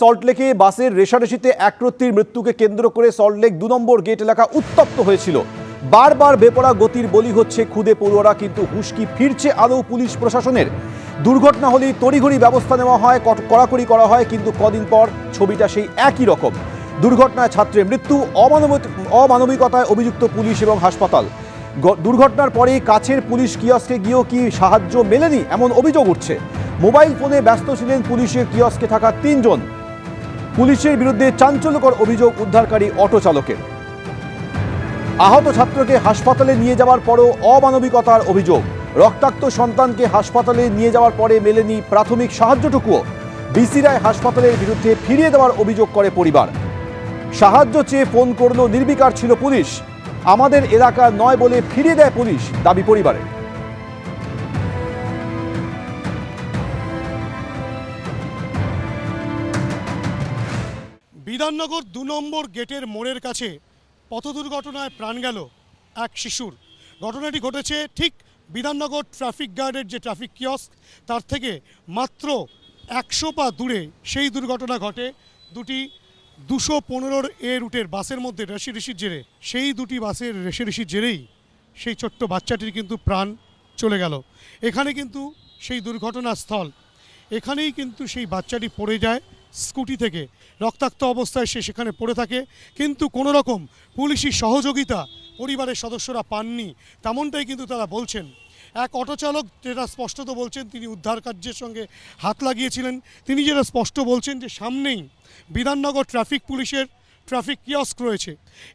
সল্টলেকে বাসের রেশারেশিতে একরত্তির মৃত্যুকে কেন্দ্র করে সল্টলেক দু নম্বর গেট এলাকা উত্তপ্ত হয়েছিল। বারবার বেপরা গতির বলি হচ্ছে খুদে পড়ুয়ারা, কিন্তু হুশকি ফিরছে আদৌ পুলিশ প্রশাসনের। দুর্ঘটনা হলেই তড়িঘড়ি ব্যবস্থা নেওয়া হয় কড়াকড়ি করা হয়, কিন্তু কদিন পর ছবিটা সেই একই রকম। দুর্ঘটনায় ছাত্রের মৃত্যু, অমানবিক- অমানবিকতায় অভিযুক্ত পুলিশ এবং হাসপাতাল। দুর্ঘটনার পরে কাছের পুলিশ কিয়স্কে গিয়েও কি সাহায্য মেলেনি, এমন অভিযোগ উঠছে। মোবাইল ফোনে ব্যস্ত ছিলেন পুলিশের কিয়স্কে থাকা তিনজন। পুলিশের বিরুদ্ধে চাঞ্চল্যকর অভিযোগ উদ্ধারকারী অটো চালকের। আহত ছাত্রকে হাসপাতালে নিয়ে যাওয়ার পরও অমানবিকতার অভিযোগ। রক্তাক্ত সন্তানকে হাসপাতালে নিয়ে যাওয়ার পরে মেলেনি প্রাথমিক সাহায্যটুকুও। বিসি রায় হাসপাতালের বিরুদ্ধে ফিরিয়ে দেওয়ার অভিযোগ করে পরিবার। সাহায্য চেয়ে ফোন করল নির্বিকার ছিল পুলিশ। আমাদের এলাকা নয় বলে ফিরিয়ে দেয় পুলিশ, দাবি পরিবারের। বিধাননগর দু নম্বর গেটের মোড়ের কাছে পথ দুর্ঘটনায় প্রাণ গেল এক শিশুর। ঘটনাটি ঘটেছে ঠিক বিধাননগর ট্রাফিক গার্ডের যে ট্রাফিক কিয়স্ক, তার থেকে মাত্র একশো পা দূরে সেই দুর্ঘটনা ঘটে। দুটি দুশো পনেরোর এ রুটের বাসের মধ্যে রেশিরেশির জেরে, সেই দুটি বাসের রেশিরেশির জেরেই সেই ছোট্ট বাচ্চাটির কিন্তু প্রাণ চলে গেল। এখানে কিন্তু সেই দুর্ঘটনাস্থল, এখানেই কিন্তু সেই বাচ্চাটি পড়ে যায়। স্কুটি থেকে। রক্তাক্ত অবস্থায় সে সেখানে পড়ে থাকে। কিন্তু কোনো রকম পুলিশি সহযোগিতা পরিবারের সদস্যরা পাননি। তেমনটাই কিন্তু তারা বলছেন। এক অটোচালক যেটা স্পষ্টত বলছেন, তিনি উদ্ধার কার্যের সঙ্গে হাত লাগিয়েছিলেন। তিনি যেটা স্পষ্ট বলছেন যে সামনেই বিধাননগর ট্রাফিক পুলিশের ট্রাফিক কিয়স্ক রয়েছে।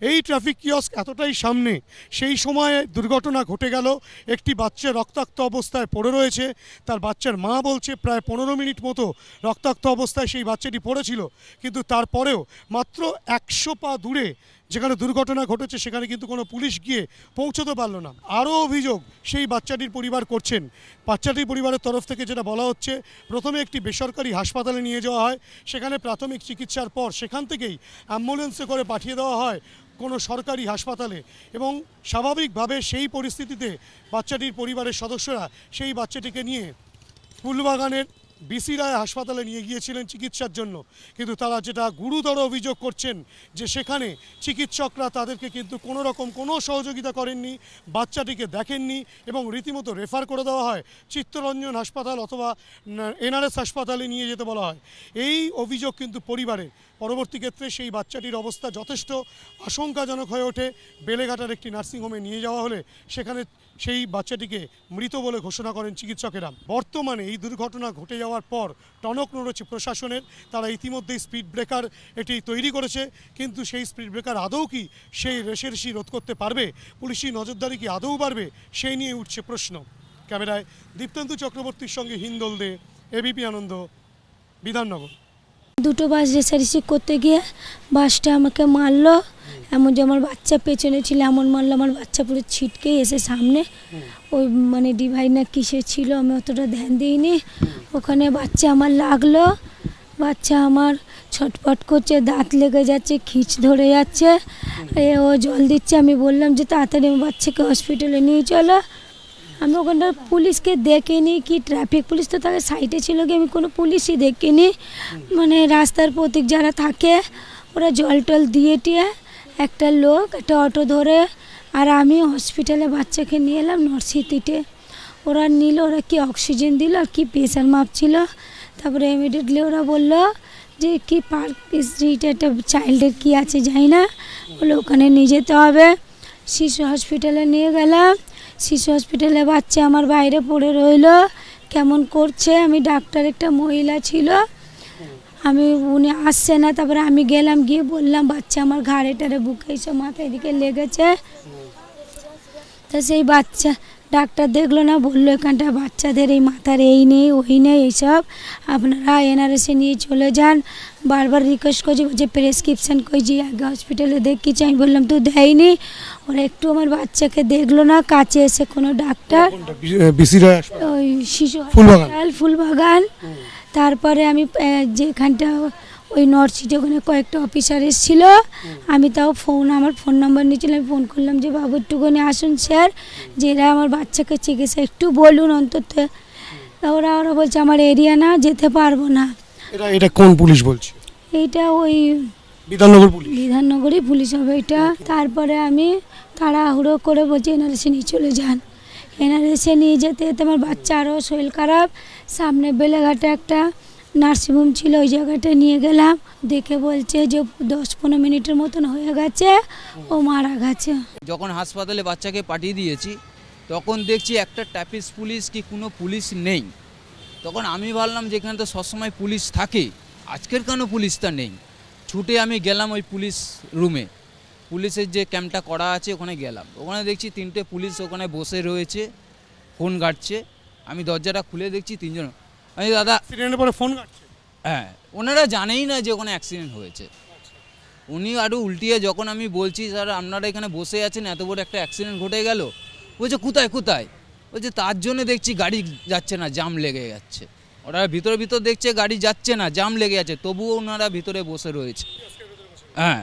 এই ট্রাফিক কিয়স্ক এতটাই সামনে, সেই সময়ে দুর্ঘটনা ঘটে গেল। একটি বাচ্চা রক্তাক্ত অবস্থায় পড়ে রয়েছে। তার বাচ্চার মা বলছে, প্রায় পনেরো মিনিট মতো রক্তাক্ত অবস্থায় সেই বাচ্চাটি পড়েছিল। কিন্তু তারপরেও মাত্র একশো পা দূরে যেখানে দুর্ঘটনা ঘটেছে, সেখানে কিন্তু কোনো পুলিশ গিয়ে পৌঁছতে পারল না। আরও অভিযোগ, সেই বাচ্চাটির পরিবার করছেন। বাচ্চাটির পরিবারের তরফ থেকে যেটা বলা হচ্ছে, প্রথমে একটি বেসরকারি হাসপাতালে নিয়ে যাওয়া হয়। সেখানে প্রাথমিক চিকিৎসার পর সেখান থেকেই অ্যাম্বুলেন্সে করে পাঠিয়ে দেওয়া হয় কোনো সরকারি হাসপাতালে। এবং স্বাভাবিকভাবে সেই পরিস্থিতিতে বাচ্চাটির পরিবারের সদস্যরা সেই বাচ্চাটিকে নিয়ে ফুলবাগানের বিসি রায় হাসপাতালে নিয়ে গিয়েছিলেন চিকিৎসার জন্য। কিন্তু তারা যেটা গুরুতর অভিযোগ করছেন যে সেখানে চিকিৎসকরা তাদেরকে কিন্তু কোনো রকম কোনো সহযোগিতা করেননি, বাচ্চাটিকে দেখেননি এবং রীতিমতো রেফার করে দেওয়া হয় চিত্তরঞ্জন হাসপাতাল অথবা এনআরএস হাসপাতালে নিয়ে যেতে বলা হয়। এই অভিযোগ কিন্তু পরিবারে পরবর্তী ক্ষেত্রে সেই বাচ্চাটির অবস্থা যথেষ্ট আশঙ্কাজনক হয়ে ওঠে। বেলেঘাটার একটি নার্সিংহোমে নিয়ে যাওয়া হলে সেখানে সেই বাচ্চাটিকে মৃত বলে ঘোষণা করেন চিকিৎসকেরা। বর্তমানে এই দুর্ঘটনা ঘটে যাওয়ার পর টনক নড়েছে প্রশাসনের। তারা ইতিমধ্যেই স্পিড ব্রেকার এটি তৈরি করেছে। কিন্তু সেই স্পিড ব্রেকার আদৌ কি সেই রেশারেশি রোধ করতে পারবে? পুলিশি নজরদারি কি আদৌ বাড়বে? সেই নিয়ে উঠছে প্রশ্ন। ক্যামেরায় দীপ্তেন্দু চক্রবর্তীর সঙ্গে হিন্দল দে এবিপি আনন্দ, বিধাননগর। দুটো বাস রেসারেসি করতে গিয়ে বাসটা আমাকে মারলো। এমন যে আমার বাচ্চা পেছনে ছিল এমন মারলো আমার বাচ্চা পুরো ছিটকে এসে সামনে। ওই মানে ডিভাইড না কিসে ছিল আমি অতটা ধ্যান দিইনি। ওখানে বাচ্চা আমার লাগল। বাচ্চা আমার ছটপট করছে দাঁত লেগে যাচ্ছে খিচ ধরে যাচ্ছে। এ ও জল দিচ্ছে আমি বললাম যে তাড়াতাড়ি আমার বাচ্চাকে হসপিটালে নিয়ে চলো। আমি ওখানটা পুলিশকে দেখিনি কি ট্রাফিক পুলিশ তো তাকে সাইডে ছিল কি আমি কোনো পুলিশই দেখিনি। মানে রাস্তার প্রতীক যারা থাকে ওরা জল টল দিয়ে টিয়ে একটা লোক, একটা অটো ধরে, আর আমি হসপিটালে বাচ্চাকে নিয়ে এলাম নরসিটিতে ওরা নিল, ওরা কি অক্সিজেন দিল, আর কি প্রেশার মাপছিল। তারপরে ইমিডিয়েটলি ওরা বলল যে, কি পার্ক স্ট্রিট একটা চাইল্ডের কি আছে যাই না। বলে ওখানে নিয়ে যেতে হবে। শিশু হসপিটালে নিয়ে গেলাম। শিশু হসপিটালে বাচ্চা আমার বাইরে পড়ে রইল। কেমন করছে? আমি ডাক্তার একটা মহিলা ছিল। আমি উনি আসছে না তারপরে আমি গেলাম গিয়ে বললাম বাচ্চা আমার ঘাড়ে টাড়ে বুকে এইসব মাথায় এদিকে লেগেছে। তা সেই বাচ্চা ডাক্তার দেখল না বলল এখানটা বাচ্চাদের এই মাথার এই নেই ওই নেই এইসব। আপনারা এনআরএসে নিয়ে চলে যান। বারবার রিকোয়েস্ট করছি বলছে প্রেসক্রিপশান করছি আগে হসপিটালে দেখিয়েছি। আমি বললাম তো দেয়নি। ওরা একটু আমার বাচ্চাকে দেখল না কাছে এসে কোনো ডাক্তার ওই শিশু ফুলবাগান। তারপরে আমি যেখানটা ওই নর্থ সিটি ওখানে কয়েকটা অফিসার এসেছিল। আমি তাও ফোন আমার ফোন নাম্বার নিয়েছিলাম আমি ফোন করলাম যে বাবু একটুখানি আসুন স্যার যে এরা আমার বাচ্চাকে চিকিৎসা একটু বলুন অন্তত। ওরা ওরা বলছে আমার এরিয়া না যেতে পারব না। এটা এটা কোন পুলিশ বলছে? এইটা ওই বিধাননগর পুলিশ। বিধাননগরই পুলিশ হবে এটা। তারপরে আমি তাড়াহুড়ো করে বলছি এনআরএসে নিয়ে চলে যান। এনআরএসে নিয়ে যেতে যেতে আমার বাচ্চা আরও শরীর খারাপ। সামনে বেলেঘাটে একটা নার্সিংহোম ছিল, ওই জায়গাটায় নিয়ে গেলাম। দেখে বলছে যে দশ পনেরো মিনিটের মতন হয়ে গেছে, ও মারা গেছে। যখন হাসপাতালে বাচ্চাকে পাঠিয়ে দিয়েছি, তখন দেখছি একটা ট্যাপিস পুলিশ কি কোনো পুলিশ নেই। তখন আমি ভাবলাম যে এখানে তো সবসময় পুলিশ থাকে, আজকের কেন পুলিশটা নেই? ছুটে আমি গেলাম ওই পুলিশ রুমে পুলিশের যে ক্যাম্পটা করা আছে ওখানে গেলাম। ওখানে দেখছি তিনটে পুলিশ ওখানে বসে রয়েছে ফোন ঘাটছে। আমি দরজাটা খুলে দেখছি তিনজন। আমি দাদা অ্যাক্সিডেন্টের পরে ফোন কাটছে হ্যাঁ ওনারা জানেই না যে ওখানে অ্যাক্সিডেন্ট হয়েছে। উনি আরও উল্টিয়ে যখন আমি বলছি স্যার আপনারা এখানে বসে আছেন এত বড় একটা অ্যাক্সিডেন্ট ঘটে গেল। বলছে কোথায় কোথায়? বলছে তার জন্য দেখছি গাড়ি যাচ্ছে না জাম লেগে যাচ্ছে। ওরা ভিতরে ভিতর দেখছে গাড়ি যাচ্ছে না জাম লেগে যাচ্ছে। তবুও ওনারা ভিতরে বসে রয়েছে। হ্যাঁ।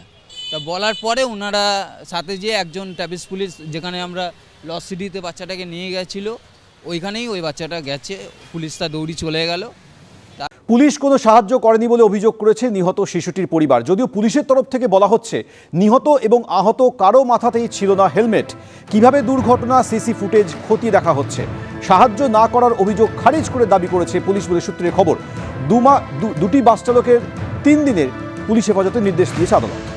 তা বলার পরে ওনারা সাথে যে একজন ট্যাপিস পুলিশ যেখানে আমরা লস সিটিতে বাচ্চাটাকে নিয়ে গেছিল, ওইখানেই ওই বাচ্চাটা গেছে পুলিশটা দৌড়ি চলে গেল। পুলিশ কোনো সাহায্য করেনি বলে অভিযোগ করেছে নিহত শিশুটির পরিবার। যদিও পুলিশের তরফ থেকে বলা হচ্ছে, নিহত এবং আহত কারও মাথাতেই ছিল না হেলমেট। কীভাবে দুর্ঘটনা সিসি ফুটেজ খতিয়ে দেখা হচ্ছে? সাহায্য না করার অভিযোগ খারিজ করে দাবি করেছে পুলিশ বলে সূত্রের খবর। দুমা দুটি বাস চালকের তিন দিনের পুলিশ হেফাজতের নির্দেশ দিয়েছে আদালত।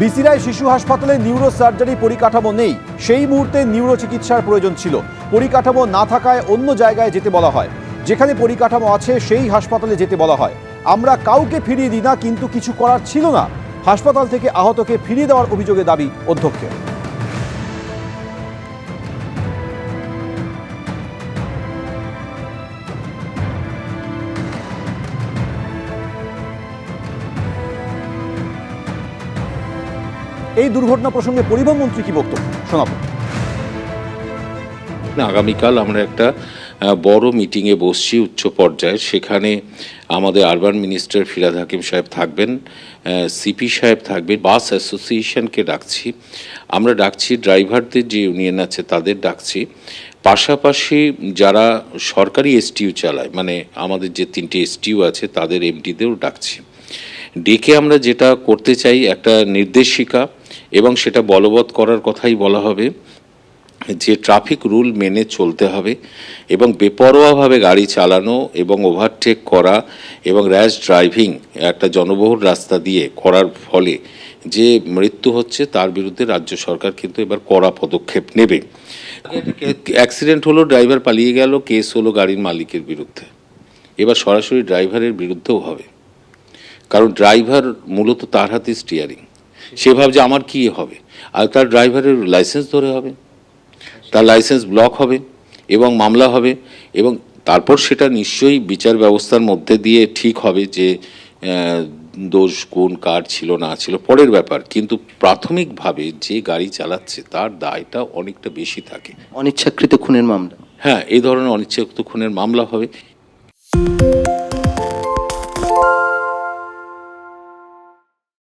বিসিরায় শিশু হাসপাতালে নিউরো সার্জারি পরিকাঠামো নেই। সেই মুহূর্তে নিউরো চিকিৎসার প্রয়োজন ছিল। পরিকাঠামো না থাকায় অন্য জায়গায় যেতে বলা হয়। যেখানে পরিকাঠামো আছে, সেই হাসপাতালে যেতে বলা হয়। আমরা কাউকে ফিরিয়ে দিই না, কিন্তু কিছু করার ছিল না। হাসপাতাল থেকে আহতকে ফিরিয়ে দেওয়ার অভিযোগে দাবি অধ্যক্ষের। এই দুর্ঘটনা প্রসঙ্গে পরিবহন মন্ত্রী কি বক্তব্য? শোনাবো। আগামীকাল আমরা একটা বড় মিটিংয়ে বসছি উচ্চ পর্যায়ে। সেখানে আমাদের আরবান মিনিস্টার ফিরাদ হাকিম সাহেব থাকবেন সিপি সাহেব থাকবেন, বাস অ্যাসোসিয়েশনকে ডাকছি। আমরা ডাকছি ড্রাইভারদের যে ইউনিয়ন আছে তাদের ডাকছি। পাশাপাশি যারা সরকারি এসটিউ চালায় মানে আমাদের যে তিনটে এসটিউ আছে তাদের এমডিদেরও ডাকছি। ডেকে আমরা যেটা করতে চাই, একটা নির্দেশিকা এবং সেটা বলবৎ করার কথাই বলা হবে যে ট্রাফিক রুল মেনে চলতে হবে এবং বেপরোয়াভাবে গাড়ি চালানো এবং ওভারটেক করা এবং র্যাশ ড্রাইভিং একটা জনবহুল রাস্তা দিয়ে করার ফলে যে মৃত্যু হচ্ছে তার বিরুদ্ধে রাজ্য সরকার কিন্তু এবার কড়া পদক্ষেপ নেবে। অ্যাক্সিডেন্ট হলো, ড্রাইভার পালিয়ে গেল, কেস হলো গাড়ির মালিকের বিরুদ্ধে। এবার সরাসরি ড্রাইভারের বিরুদ্ধেও হবে। কারণ ড্রাইভার মূলত তার হাতে স্টিয়ারিং সে ভাবছে আমার কি হবে? আর তার ড্রাইভারের লাইসেন্স ধরে হবে তার লাইসেন্স ব্লক হবে এবং মামলা হবে এবং তারপর সেটা নিশ্চয়ই বিচার ব্যবস্থার মধ্যে দিয়ে ঠিক হবে যে দোষ কোন কার ছিল না ছিল পরের ব্যাপার। কিন্তু প্রাথমিকভাবে যে গাড়ি চালাচ্ছে তার দায়টা অনেকটা বেশি থাকে। অনিচ্ছাকৃত খুনের মামলা। হ্যাঁ এই ধরনের অনিচ্ছাকৃত খুনের মামলা হবে।